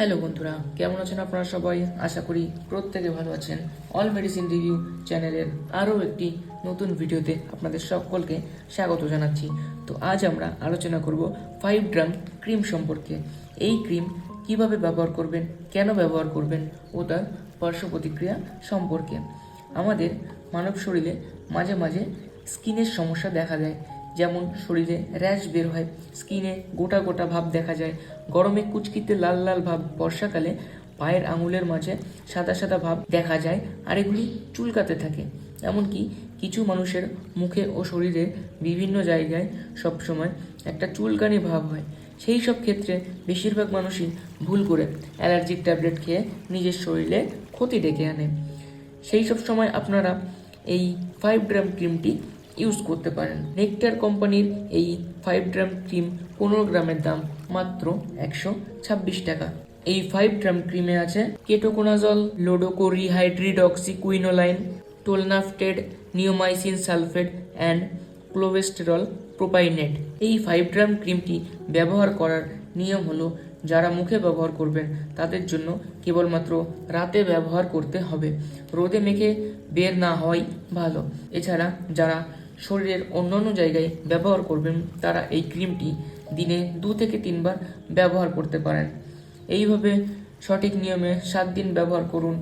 Hello বন্ধুরা, কেমন আছেন আপনারা সবাই? আশা করি প্রত্যেকে ভালো আছেন। অল মেডিসিন রিভিউ চ্যানেলের আরও একটি নতুন ভিডিওতে আপনাদের সকলকে স্বাগত জানাচ্ছি। তো আজ আমরা আলোচনা করব ফাইভ ড্রাম ক্রিম সম্পর্কে। এই ক্রিম কীভাবে ব্যবহার করবেন, কেন ব্যবহার করবেন ও তার পার্শ্ব প্রতিক্রিয়া সম্পর্কে। আমাদের মানব শরীরে মাঝে মাঝে স্কিনের সমস্যা দেখা যায় যেমন শরীরে র্যাশ বের হয়, স্কিনে গোটা গোটা ভাব দেখা যায়, গরমে কুচকিতে লাল লাল ভাব, বর্ষাকালে পায়ের আঙুলের মাঝে সাদা সাদা ভাব দেখা যায় আর এগুলি চুলকাতে থাকে। এমনকি কিছু মানুষের মুখে ও শরীরে বিভিন্ন জায়গায় সবসময় একটা চুলকানি ভাব হয়। সেই সব ক্ষেত্রে বেশিরভাগ মানুষই ভুল করে অ্যালার্জির ট্যাবলেট খেয়ে নিজের শরীরে ক্ষতি ডেকে আনে। সেই সব সময় আপনারা এই ফাইভ গ্রাম ক্রিমটি ইউজ করতে পারেন। নেকটার কোম্পানির এই ফাইভ গ্রাম ক্রিম পনেরো গ্রামের দাম মাত্র একশো ছাব্বিশ টাকা। এই ফাইভ গ্রাম ক্রিমে আছে ketoconazole লোডোকো hydroxy quinoline tolnaftate neomycin sulphate and clobetasol propionate এই ফাইভ গ্রাম ক্রিমটি ব্যবহার করার নিয়ম হলো, যারা মুখে ব্যবহার করবেন, তাদের জন্য কেবলমাত্র রাতে ব্যবহার করতে হবে। রোদে মেখে বের না হওয়াই ভালো। এছাড়া যারা শরীরের অন্যান্য জায়গায় ব্যবহার করবেন, তারা এই ক্রিমটি দিনে দু থেকে তিনবার ব্যবহার করতে পারেন। এইভাবে সঠিক নিয়মে সাত দিন ব্যবহার করুন,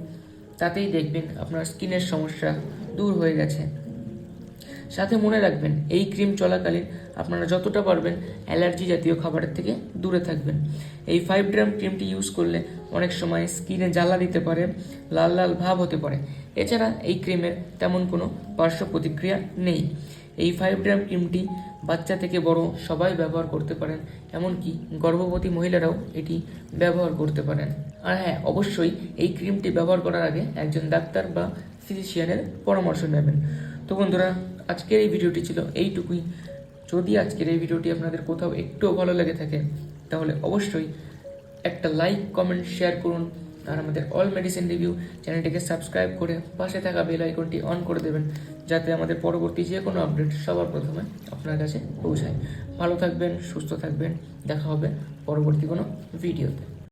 তাতেই দেখবেন আপনার স্কিনের সমস্যা দূর হয়ে গেছে। সাথে মনে রাখবেন, এই ক্রিম চলাকালীন আপনারা যতটা পারবেন অ্যালার্জি জাতীয় খাবারের থেকে দূরে থাকবেন। এই ফাইভ গ্রাম ক্রিমটি ইউজ করলে অনেক সময় স্কিনে জ্বালা দিতে পারে, লাল লাল ভাব হতে পারে। এছাড়া এই ক্রিমের তেমন কোনো পার্শ্ব প্রতিক্রিয়া নেই। এই ফাইভ গ্রাম ক্রিমটি বাচ্চা থেকে বড় সবাই ব্যবহার করতে পারেন, এমনকি গর্ভবতী মহিলারাও এটি ব্যবহার করতে পারেন। আর হ্যাঁ অবশ্যই এই ক্রিমটি ব্যবহার করার আগে একজন ডাক্তার বা ফিজিশিয়ানের পরামর্শ নেবেন। তো বন্ধুরা আজকের এই ভিডিওটি ছিল এইটুকুই। যদি আজকের এই ভিডিওটি আপনাদের কোথাও একটুও ভালো লেগে থাকে, তাহলে অবশ্যই একটা লাইক, কমেন্ট, শেয়ার করুন, আর আমাদের অল মেডিসিন রিভিউ চ্যানেলটিকে সাবস্ক্রাইব করে পাশে থাকা বেল আইকনটি অন করে দেবেন, যাতে আমাদের পরবর্তী যে কোনো আপডেট সবার প্রথমে আপনার কাছে পৌঁছায়। ভালো থাকবেন, সুস্থ থাকবেন, দেখা হবে পরবর্তী কোনো ভিডিওতে।